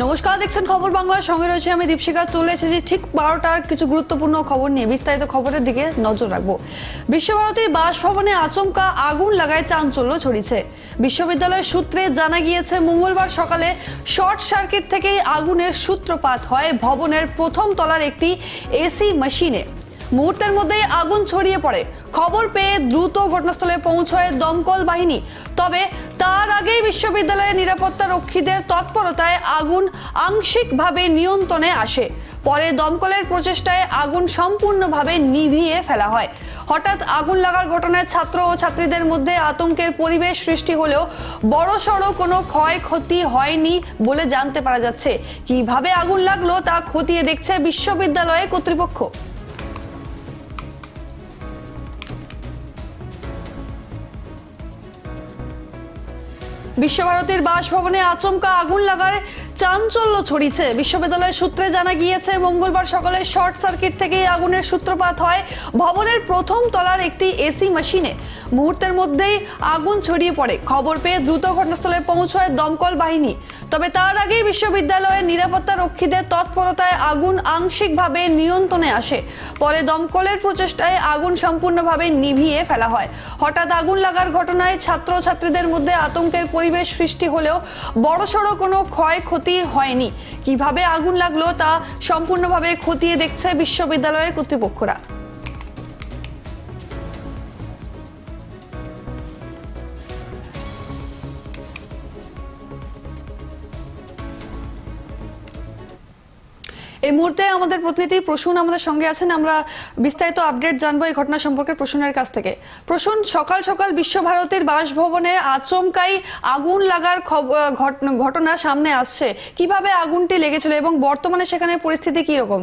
দেখছেন খবর বাংলার সঙ্গে রয়েছে আমি দীপশিকা চলে এসেছি ঠিক বারোটার কিছু গুরুত্বপূর্ণ খবর নিয়ে। বিস্তারিত খবরের দিকে নজর রাখব। বিশ্বভারতী বাসভবনে আচমকা আগুন লাগায় চাঞ্চল্য ছড়িয়েছে। বিশ্ববিদ্যালয়ের সূত্রে জানা গিয়েছে, মঙ্গলবার সকালে শর্ট সার্কিট থেকেই আগুনের সূত্রপাত হয় ভবনের প্রথম তলার একটি এসি মেশিনে। মুহূর্তের মধ্যেই আগুন ছড়িয়ে পড়ে। খবর পেয়ে দ্রুত ঘটনাস্থলে পৌঁছয় দমকল বাহিনী। তবে তার আগেই বিশ্ববিদ্যালয়ের নিরাপত্তা রক্ষীদের তৎপরতায় আগুন আংশিকভাবে নিয়ন্ত্রণে আসে। পরে দমকলের প্রচেষ্টায় আগুন সম্পূর্ণভাবে নিভিয়ে ফেলা হয়। হঠাৎ আগুন লাগার ঘটনায় ছাত্র ও ছাত্রীদের মধ্যে আতঙ্কের পরিবেশ সৃষ্টি হলেও বড়সড় কোনো ক্ষয়ক্ষতি হয়নি বলে জানতে পারা যাচ্ছে। কীভাবে আগুন লাগল তা খতিয়ে দেখছে বিশ্ববিদ্যালয় কর্তৃপক্ষ। বিশ্বভারতীর বাসভবনে আচমকা আগুন লাগায় চাঞ্চল্য ছড়িয়েছে। বিশ্ববিদ্যালয়ের সূত্রে জানা গিয়েছে, মঙ্গলবার সকালে শর্ট সার্কিট থেকে আগুনের সূত্রপাত হয়। ভবনের প্রথম তলার একটি এসি মেশিনে। মুহূর্তের মধ্যেই আগুন ছড়িয়ে পড়ে। খবর পেয়ে দ্রুত ঘটনাস্থলে পৌঁছয় দমকল বাহিনী। তবে তার আগেই বিশ্ববিদ্যালয়ের নিরাপত্তা রক্ষীদের তৎপরতায় আগুন আংশিকভাবে নিয়ন্ত্রণে আসে। পরে দমকলের প্রচেষ্টায় আগুন সম্পূর্ণভাবে নিভিয়ে ফেলা হয়। হঠাৎ আগুন লাগার ঘটনায় ছাত্রছাত্রীদের মধ্যে আতঙ্কের পরিবেশ সৃষ্টি হলেও বড়সড় কোনো ক্ষয়ক্ষতি হয়নি। কীভাবে আগুন লাগল তা সম্পূর্ণভাবে খতিয়ে দেখছে বিশ্ববিদ্যালয়ের কর্তৃপক্ষরা। এই মুহূর্তে আমাদের প্রতিনিধি প্রসূন আমাদের সঙ্গে আছেন। আমরা বিস্তারিত আপডেট জানব এই ঘটনা সম্পর্কে প্রসূনের কাছ থেকে। প্রসূন, সকাল সকাল বিশ্বভারতীর বাসভবনে আচমকাই আগুন লাগার ঘটনা সামনে আসছে। কীভাবে আগুনটি লেগেছিল এবং বর্তমানে সেখানে পরিস্থিতি কি রকম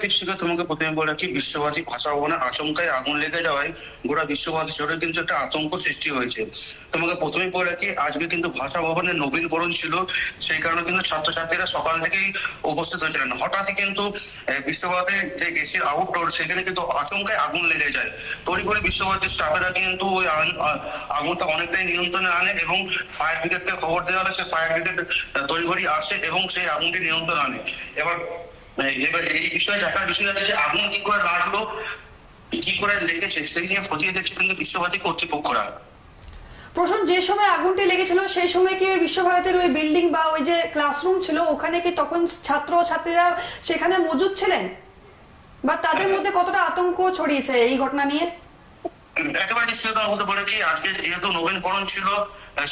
দৃষ্টিতে তোমাকে প্রথমে বলে রাখি বিশ্বভারতী ভাষা ভবনে আচমকায় আগুন লেগে যাওয়ায় গোটা বিশ্বভারতী শহরে কিন্তু একটা আতঙ্ক সৃষ্টি হয়েছে। তোমাকে প্রথমে বলে রাখি, আজকে কিন্তু ভাষা ভবনের নবীন বরণ ছিল, সেই কারণে কিন্তু ছাত্রছাত্রীরা সকাল থেকেই উপস্থিত হয়েছিলেন। হঠাৎই কিন্তু বিশ্বভারতীর যে এসির আউটডোর, সেখানে কিন্তু আচমকায় আগুন লেগে যায়। তড়িঘড়ি বিশ্বভারতীর স্টাফেরা কিন্তু ওই আগুন- আগুনটা অনেকটাই নিয়ন্ত্রণে আনে এবং ফায়ার ব্রিগেডকে খবর দেওয়া হলে সে ফায়ার ব্রিগেড তড়িঘড়ি আসে এবং সেই আগুনটি নিয়ন্ত্রণে আনে। এবার এবার এই বিষয়ে দেখার বিষয় আছে যে আগুন কি করে লাগল কি করে লেগেছে সেই নিয়ে খতিয়ে দেখছে কিন্তু বিশ্বভারতী কর্তৃপক্ষরা। প্রশ্ন যে সময় আগুনটি লেগেছিল সেই সময় কি বিশ্বভারতীর ওই বিল্ডিং বা ওই যে ক্লাসরুম ছিল ওখানে কি তখন ছাত্র ছাত্রীরা সেখানে মজুদ ছিলেন? বা তাদের মধ্যে কতটা আতঙ্ক ছড়িয়েছে এই ঘটনা নিয়ে? একেবারে নিশ্চিত বলতে পারে কি, আজকে যেহেতু নবীনকরণ ছিল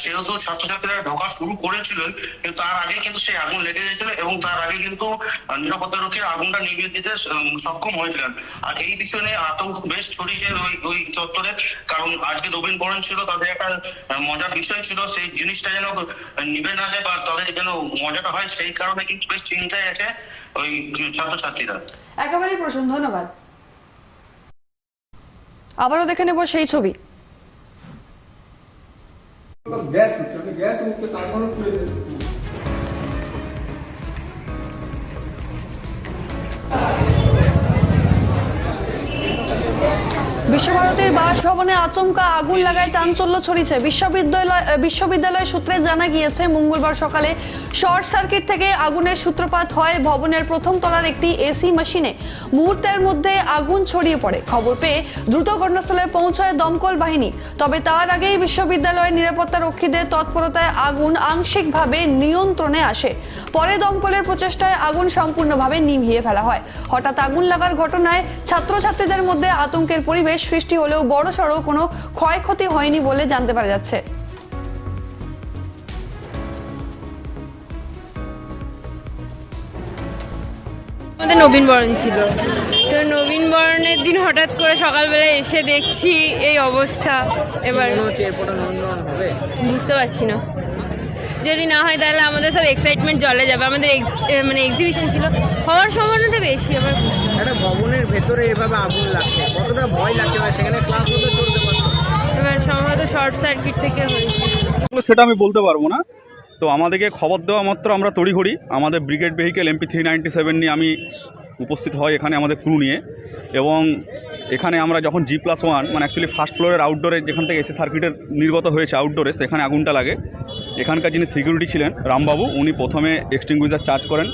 সেহেতু ছাত্রছাত্রীরা ঢোকা শুরু করেছিল কিন্তু তার আগে কিন্তু সেই আগুন লেগে গেছিল এবং তার আগে কিন্তু নিরাপত্তা রক্ষীরা আগুনটা নিভিয়ে দিতে সক্ষম হয়েছিলেন। আর এই নিয়ে আতঙ্ক বেশ ছড়িয়েছে ওই ওই চত্বরে, কারণ আজকে নবীনকরণ ছিল, তাদের একটা মজার বিষয় ছিল, সেই জিনিসটা যেন নিবে না যায় বা তাদের যেন মজাটা হয়, সেই কারণে কিন্তু বেশ চিন্তায় আছে ওই ছাত্রছাত্রীরা। একেবারেই প্রসূন ধন্যবাদ। আবারও দেখে নেব সেই ছবি। গ্যাস উঠছে আমি গ্যাস উঠছে তারপরে খুলে দিই। বিশ্বভারতীর বাসভবনে আচমকা আগুন লাগায় চাঞ্চল্য ছড়িয়েছে। বিশ্ববিদ্যালয় বিশ্ববিদ্যালয় সূত্রে জানা গিয়েছে, মঙ্গলবার সকালে শর্ট সার্কিট থেকে আগুনের সূত্রপাত হয় ভবনের প্রথম তলার একটি এসি মেশিনে। মুহূর্তের মধ্যে আগুন ছড়িয়ে পড়ে। খবর পেয়ে দ্রুত ঘটনাস্থলে পৌঁছায় দমকল বাহিনী। তবে তার আগেই বিশ্ববিদ্যালয়ের নিরাপত্তা রক্ষীদের তৎপরতায় আগুন আংশিকভাবে নিয়ন্ত্রণে আসে। পরে দমকলের প্রচেষ্টায় আগুন সম্পূর্ণভাবে নিভিয়ে ফেলা হয়। হঠাৎ আগুন লাগার ঘটনায় ছাত্রছাত্রীদের মধ্যে আতঙ্কের পরিবেশ সৃষ্টি হলেও বড়সড় কোনো ক্ষয়ক্ষতি হয়নি বলে জানতে পারা যাচ্ছে। আমাদের নবীন বরণ ছিল। তো নবীন বরণের দিন হঠাৎ করে সকালবেলা এসে দেখছি এই অবস্থা। এবার বুঝতে পারছি না। যদি না হয় তাহলে আমাদের সব এক্সাইটমেন্ট জলে যাবে। আমাদের মানে এক্সিবিশন ছিল। হওয়ার সম্ভাবনাটা বেশি আবার একটা ভবনের ভেতরে এভাবে আগুন লাগছে। কতটা ভয় লাগছে না সেখানে ক্লাস হতে চলতে পারতো। এবার সম্ভবত শর্ট সার্কিট থেকে হয়েছে। সেটা আমি বলতে পারব না। তো আমাদেরকে খবর দেওয়া মাত্র আমরা তড়িঘড়ি। আমাদের brigade vehicle MP three ninety seven নিয়ে আমি উপস্থিত হয় এখানে আমাদের ক্রু নিয়ে। এবং এখানে আমরা যখন জি প্লাস ওয়ান মানে অ্যাকচুয়ালি ফার্স্ট ফ্লোরের আউটডোরে যেখান থেকে এসে সার্কিটের নির্গত হয়েছে আউটডোরে সেখানে আগুনটা লাগে। এখানকার যিনি সিকিউরিটি ছিলেন, রামবাবু, উনি প্রথমে এক্সটিংগুইজার চার্জ করেন।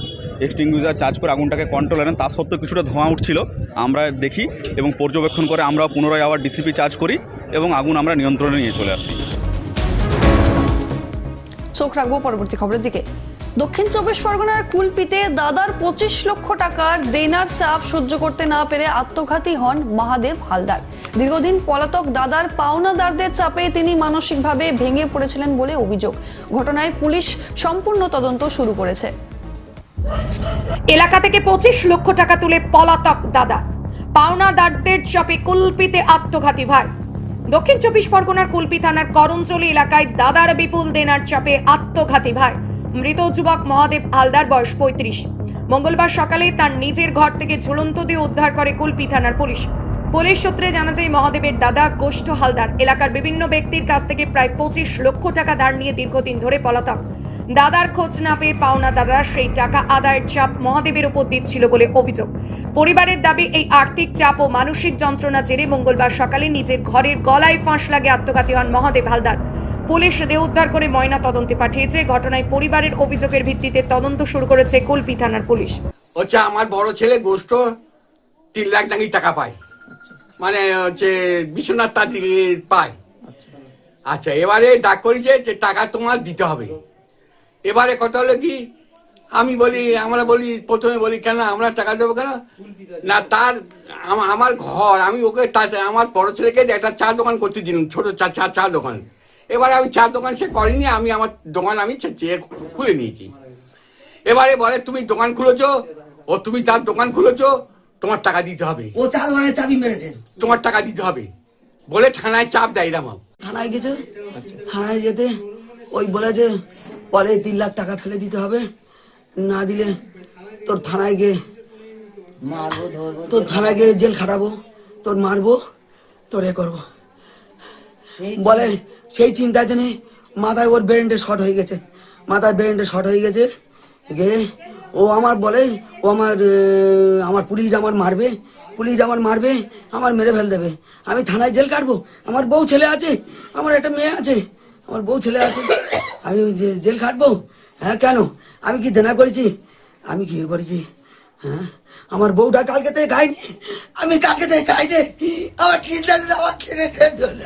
এক্সটিংগুইজার চার্জ করে আগুনটাকে কন্ট্রোল আনেন তা সত্ত্বেও কিছুটা ধোঁয়া উঠছিল। আমরা দেখি এবং পর্যবেক্ষণ করে আমরা পুনরায় আবার ডিসিপি চার্জ করি এবং আগুন আমরা নিয়ন্ত্রণে নিয়ে চলে আসি। চোখ রাখব পরবর্তী খবরের দিকে। দক্ষিণ চব্বিশ পরগনার কুলপিতে দাদার পঁচিশ লক্ষ টাকার দেনার চাপ সহ্য করতে না পেরে আত্মঘাতী হন মহাদেব হালদার। দীর্ঘদিন পলাতক দাদার পাওনাদারদের চাপে তিনি মানসিকভাবে ভেঙে পড়েছিলেন বলে অভিযোগ। ঘটনায় পুলিশ সম্পূর্ণ তদন্ত শুরু করেছে। এলাকা থেকে পঁচিশ লক্ষ টাকা তুলে পলাতক দাদা। পাওনাদারদের চাপে কুলপিতে আত্মঘাতী ভাই। দক্ষিণ চব্বিশ পরগনার কুলপি থানার করঞ্চলি এলাকায় দাদার বিপুল দেনার চাপে আত্মঘাতী ভাই। মৃত যুবক মহাদেব হালদার, বয়স পঁয়ত্রিশ। মঙ্গলবার সকালে তার নিজের ঘর থেকে ঝুলন্ত দিয়ে উদ্ধার করে কুলপি থানার পুলিশ। পুলিশ সূত্রে জানা যায়, মহাদেবের দাদা গোষ্ঠ হালদার। এলাকার বিভিন্ন ব্যক্তির কাছ থেকে প্রায় পঁচিশ লক্ষ টাকা ধার নিয়ে দীর্ঘদিন ধরে পলাতক। দাদার খোঁজ না পেয়ে পাওনাদাররা সেই টাকা আদায়ের চাপ মহাদেবের উপর দিচ্ছিল বলে অভিযোগ। পরিবারের দাবি, এই আর্থিক চাপ ও মানসিক যন্ত্রণা জেরে মঙ্গলবার সকালে নিজের ঘরের গলায় ফাঁস লাগে আত্মঘাতী হন মহাদেব হালদার। পুলিশ দেহ উদ্ধার করে ময়না তদন্তে পাঠিয়েছে। ঘটনায় পরিবারের অভিযোগের ভিত্তিতে তদন্ত শুরু করেছে কুলপি থানার পুলিশ। হচ্ছে আমার বড় ছেলে গোষ্ঠ তিন লাখ নাকি টাকা পায়। মানে হচ্ছে বিশ্বনাথ তার পায়। আচ্ছা এবারে ডাক করেছে যে টাকা তোমার দিতে হবে। এবারে কথা হলো কি, আমি বলি, আমরা বলি, প্রথমে বলি, কেন আমরা টাকা দেবো কেন? না, তার, আমা- আমার ঘর, আমি ওকে আমার বড় ছেলেকে একটা চা দোকান করতে দিলাম, ছোট চা চা চা দোকান। এবারে আমি চা দোকান সে করিনি আমি আমার দোকান আমি চেয়ে খুলে নিয়েছি। এবারে বলে তুমি দোকান খুলেছো ও তুমি তার দোকান খুলেছো তোমার টাকা দিতে হবে। ও চা দোকানের চাবি মেরেছে। তোমার টাকা দিতে হবে। বলে থানায় চাপ দেয় রামাও থানায় গেছে থানায় যেতে ওই বলেছে বলে তিন লাখ টাকা ফেলে দিতে হবে। না দিলে তোর থানায় গিয়ে তোর থানায় গিয়ে জেল খাটাবো তোর মারবো তোর এ করব। বলে সেই চিন্তায় জন্য মাথায় ওর ব্রেনটা শর্ট হয়ে গেছে। মাথায় ব্রেনটা শর্ট হয়ে গেছে, গিয়ে ও আমার বলে, ও আমার আমার পুলিশ আমার মারবে, পুলিশ আমার মারবে, আমার মেরে ফেল দেবে। আমি থানায় জেল কাটবো? আমার বউ ছেলে আছে, আমার একটা মেয়ে আছে, আমার বউ ছেলে আছে, আমি জেল কাটবো? হ্যাঁ কেন? আমি কি দেনা করেছি? আমি কি করেছি? হ্যাঁ আমার বউটা কালকে থেকে খাইনি আমি কালকে থেকে খাইনি, আমার চিন্তা আমার যাবে।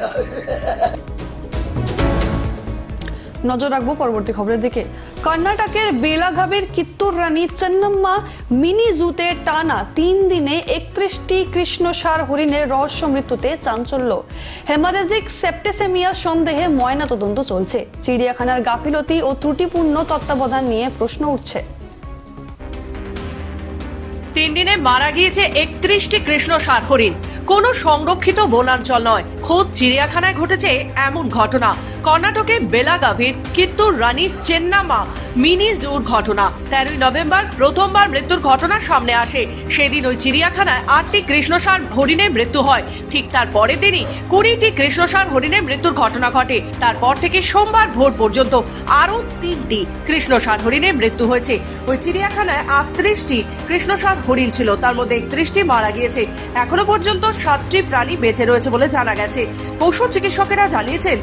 নজর রাখব পরবর্তী খবরের দিকে। কর্ণাটকের বেলাগাভের কিত্তুর রানী চেন্নাম্মা মিনি জুতে টানা তিন দিনে একত্রিশটি কৃষ্ণসার হরিণের রহস্য মৃত্যুতে চাঞ্চল্য। হেমারেজিক সেপ্টেসেমিয়া সন্দেহে ময়না তদন্ত চলছে। চিড়িয়াখানার গাফিলতি ও ত্রুটিপূর্ণ তত্ত্বাবধান নিয়ে প্রশ্ন উঠছে। তিন দিনে মারা গিয়েছে একত্রিশটি কৃষ্ণ সার হরিণ। কোন সংরক্ষিত বনাঞ্চল নয়। খোদ চিড়িয়াখানায় ঘটেছে এমন ঘটনা। কর্ণাটকের বেলাগাভির কিত্তুর রানী চেন্নামা মিনি জুর ঘটনা। তেরোই নভেম্বর প্রথমবার মৃত্যুর ঘটনা সামনে আসে। সেদিন ওই চিড়িয়াখানায় আটটি কৃষ্ণসার হরিণের মৃত্যু হয়। ঠিক তার পরের দিনই কুড়িটি কৃষ্ণসার হরিণের মৃত্যুর ঘটনা ঘটে। তারপর থেকে সোমবার ভোর পর্যন্ত আরও তিনটি কৃষ্ণসার হরিণের মৃত্যু হয়েছে। ওই চিড়িয়াখানায় আটত্রিশটি কৃষ্ণসার হরিণ ছিল। তার মধ্যে একত্রিশটি মারা গিয়েছে। এখনও পর্যন্ত সাতটি প্রাণী বেঁচে রয়েছে বলে জানা গেছে। পশু চিকিৎসকেরা জানিয়েছেন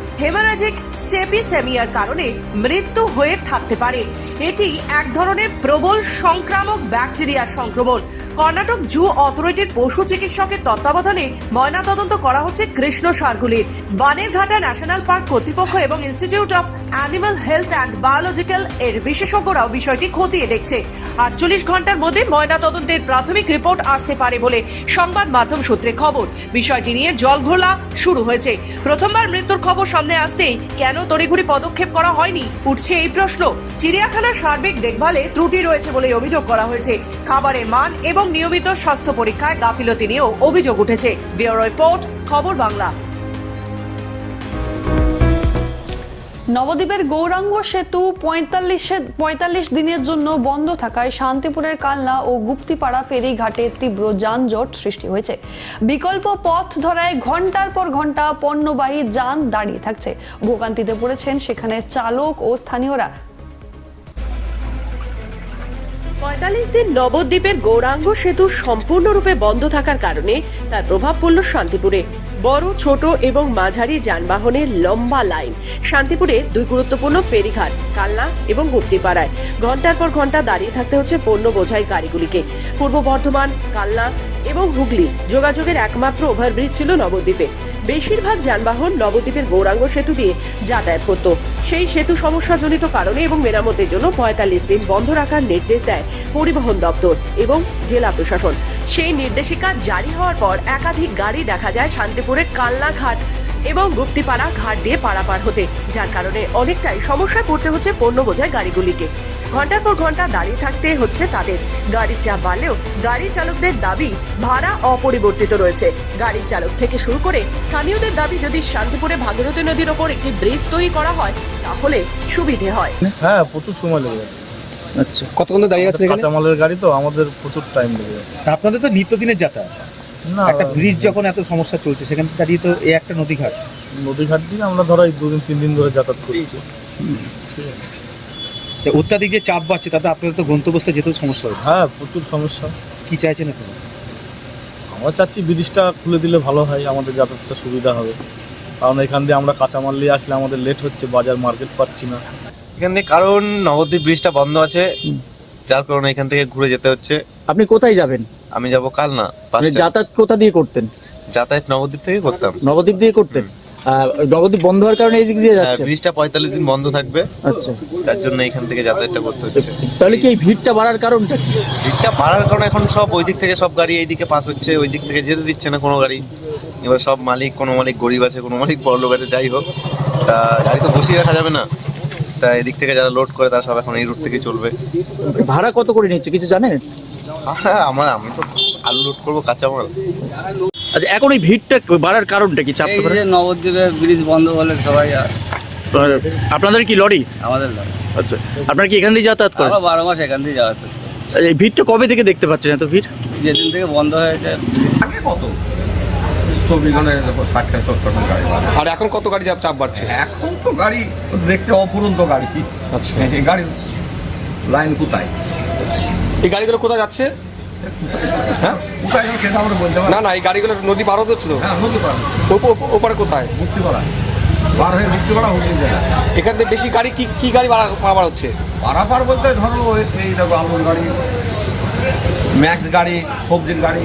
হেমারাজিক স্টেপিসেমিয়ার কারণে মৃত্যু হয়ে থাকতে পারে। এটি এক ধরনের প্রবল সংক্রামক ব্যাকটেরিয়ার সংক্রমণ। কর্ণাটক জু অথরিটির পশু চিকিৎসকের তত্ত্বাবধানে ময়নাতদন্ত করা হচ্ছে কৃষ্ণ সারগুলির। বানেরঘাটা ন্যাশনাল পার্ক কর্তৃপক্ষ এবং institute of animal health and biological এর বিশেষজ্ঞরাও বিষয়টি খতিয়ে দেখছে। আটচল্লিশ ঘণ্টার মধ্যে ময়নাতদন্তের প্রাথমিক রিপোর্ট আসতে পারে বলে সংবাদ মাধ্যম সূত্রে খবর। বিষয়টি নিয়ে জলঘোলা শুরু হয়েছে। প্রথমবার মৃত্যুর খবর সামনে আসতেই কেন তড়িঘড়ি পদক্ষেপ করা হয়নি? উঠছে এই প্রশ্ন। চিড়িয়াখানার সার্বিক দেখভালে ত্রুটি রয়েছে বলে অভিযোগ করা হয়েছে। খাবারের মান এবং নিয়মিত স্বাস্থ্য পরীক্ষায় গাফিলতি নিয়েও অভিযোগ উঠেছে। ব্যুরো রিপোর্ট, খবর বাংলা। নবদ্বীপের গৌরাঙ্গ সেতু পঁয়তাল্লিশে পঁয়তাল্লিশ দিনের জন্য বন্ধ থাকায় শান্তিপুরের কালনা ও গুপ্তিপাড়া ফেরি ঘাটে তীব্র যানজট সৃষ্টি হয়েছে। বিকল্প পথ ধরায় ঘণ্টার পর ঘণ্টা পণ্যবাহী যান দাঁড়িয়ে থাকছে। ভোগান্তিতে পড়েছেন সেখানে চালক ও স্থানীয়রা। পঁয়তাল্লিশ দিন নবদ্বীপের গৌরাঙ্গ সেতু সম্পূর্ণরূপে বন্ধ থাকার কারণে তার প্রভাব পড়ল শান্তিপুরে। বড়, ছোট এবং মাঝারি যানবাহনের লম্বা লাইন। শান্তিপুরে দুই গুরুত্বপূর্ণ ফেরিঘাট, কালনা এবং গুপ্তিপাড়ায়। ঘণ্টার পর ঘণ্টা দাঁড়িয়ে থাকতে হচ্ছে পণ্য বোঝাই গাড়িগুলিকে। পূর্ব বর্ধমান, কালনা এবং হুগলি যোগাযোগের একমাত্র ওভারব্রিজ ছিল নবদ্বীপে। বেশিরভাগ যানবাহন নবদ্বীপের গৌরাঙ্গ সেতু দিয়ে যাতায়াত করত। সেই সেতু সমস্যাজনিত কারণে এবং মেরামতের জন্য পঁয়তাল্লিশ দিন বন্ধ রাখার নির্দেশ দেয় পরিবহন দপ্তর এবং জেলা প্রশাসন। সেই নির্দেশিকা জারি হওয়ার পর একাধিক গাড়ি দেখা যায় শান্তিপুরের কালনা ঘাট এবং গুপ্তিপাড়া ঘাট দিয়ে পারাপার হতে যার কারণে অনেকটাই সমস্যায় পড়তে হচ্ছে পণ্য বোঝায় গাড়িগুলিকে। ঘণ্টার পর ঘণ্টা দাঁড়িয়ে থাকতে হচ্ছে তাদের। গাড়ির চাপ বাড়লেও গাড়ি চালকদের দাবি ভাড়া অপরিবর্তিত রয়েছে। গাড়ি চালক থেকে শুরু করে স্থানীয়দের দাবি যদি শান্তিপুরে ভাগীরথী নদীর ওপর একটি ব্রিজ তৈরি করা হয় তাহলে সুবিধে হয়। হ্যাঁ প্রচুর সময় লেগে যাচ্ছে। আচ্ছা কতক্ষণ দাঁড়িয়ে আছেন এখানে? কাঁচামালের গাড়ি তো আমাদের প্রচুর টাইম লেগে যাচ্ছে। আপনাদের তো নিত্যদিনের যাতায়াত। একটা ব্রিজ যখন এত সমস্যা চলছে সেখানে দাঁড়িয়ে তো এই একটা নদীঘাট। নদীঘাট দিয়ে আমরা ধরো এই দুদিন তিন দিন ধরে যাতায়াত করছি। তো অত্যাধিক যে চাপ বাড়ছে তাতে আপনাদের তো গন্তব্যস্থে যেতেও সমস্যা হচ্ছে। হ্যাঁ প্রচুর সমস্যা। কি চাইছেন এখন? আমরা চাচ্ছি ব্রিজটা খুলে দিলে ভালো হয় আমাদের যাতায়াতটা সুবিধা হবে। কারণ এখান দিয়ে আমরা কাঁচামাল নিয়ে আসলে আমাদের লেট হচ্ছে বাজার মার্কেট পাচ্ছি না। এখান দিয়ে কারণ নবদ্বীপ ব্রিজটা বন্ধ আছে। যার কারণে এখান থেকে ঘুরে যেতে হচ্ছে। আপনি কোথায় যাবেন? আমি যাব কাল না যাতায়াত কোথা দিয়ে করতেন? যাতায়াত নবদ্বীপ থেকে করতাম। নবদ্বীপ দিয়ে করতেন? নবদ্বীপ বন্ধ হওয়ার কারণে এই দিক দিয়ে হ্যাঁ, ব্রিজটা পঁয়তাল্লিশ দিন বন্ধ থাকবে। আচ্ছা। তার জন্য এখান থেকে যাতায়াতটা করতে হচ্ছে। তাহলে কি এই ভিড়টা বাড়ার কারণটা ভিড়টা বাড়ার কারণে এখন সব ওই দিক থেকে সব গাড়ি এইদিকে পাস হচ্ছে ওই দিক থেকে যেতে দিচ্ছে না কোনো গাড়ি। এবার সব মালিক কোনো মালিক গরিব আছে কোনো মালিক বড় লোক আছে যাই হোক। তা গাড়ি তো বসিয়ে রাখা যাবে না। তা এদিক থেকে যারা লোড করে তারা সব এখন এই রুট থেকে চলবে। ভাড়া কত করে নিচ্ছে কিছু জানেন? হ্যাঁ আমার আমি তো আলু লোড করব কাঁচামাল আচ্ছা এখন এই ভিড়টা বাড়ার কারণটা কি চাপ নবদ্বীপের ব্রিজ বন্ধ হলে সবাই আপনাদের কি লরি? আমাদের আচ্ছা আপনারা কি এখান দিয়ে যাতায়াত করেন? বারো মাস এখান দিয়ে যাওয়া এই ভিড়টা কবে থেকে দেখতে পাচ্ছেন এত ভিড়? যেদিন থেকে বন্ধ হয়েছে আর এখন কত গাড়ি চাপ বাড়ছে? এখন তো গাড়ি দেখতে অফুরন্ত গাড়ি। আচ্ছা। এই গাড়ি লাইন কোথায়? এই গাড়িগুলো কোথায় যাচ্ছে? হ্যাঁ? কোথায় সেটা আমরা বলতে পারি না। না এই গাড়িগুলো নদী পার হতে হচ্ছে তো? হ্যাঁ পারে। ওপারে কোথায়? মুক্তি পাড়া পার হয়ে হুগলি জেলা। এখান থেকে বেশি গাড়ি কি কি গাড়ি ভাড়া হচ্ছে? পারাপার বলতে ধরো এই- দেখো গাড়ি ম্যাক্স গাড়ি সবজির গাড়ি।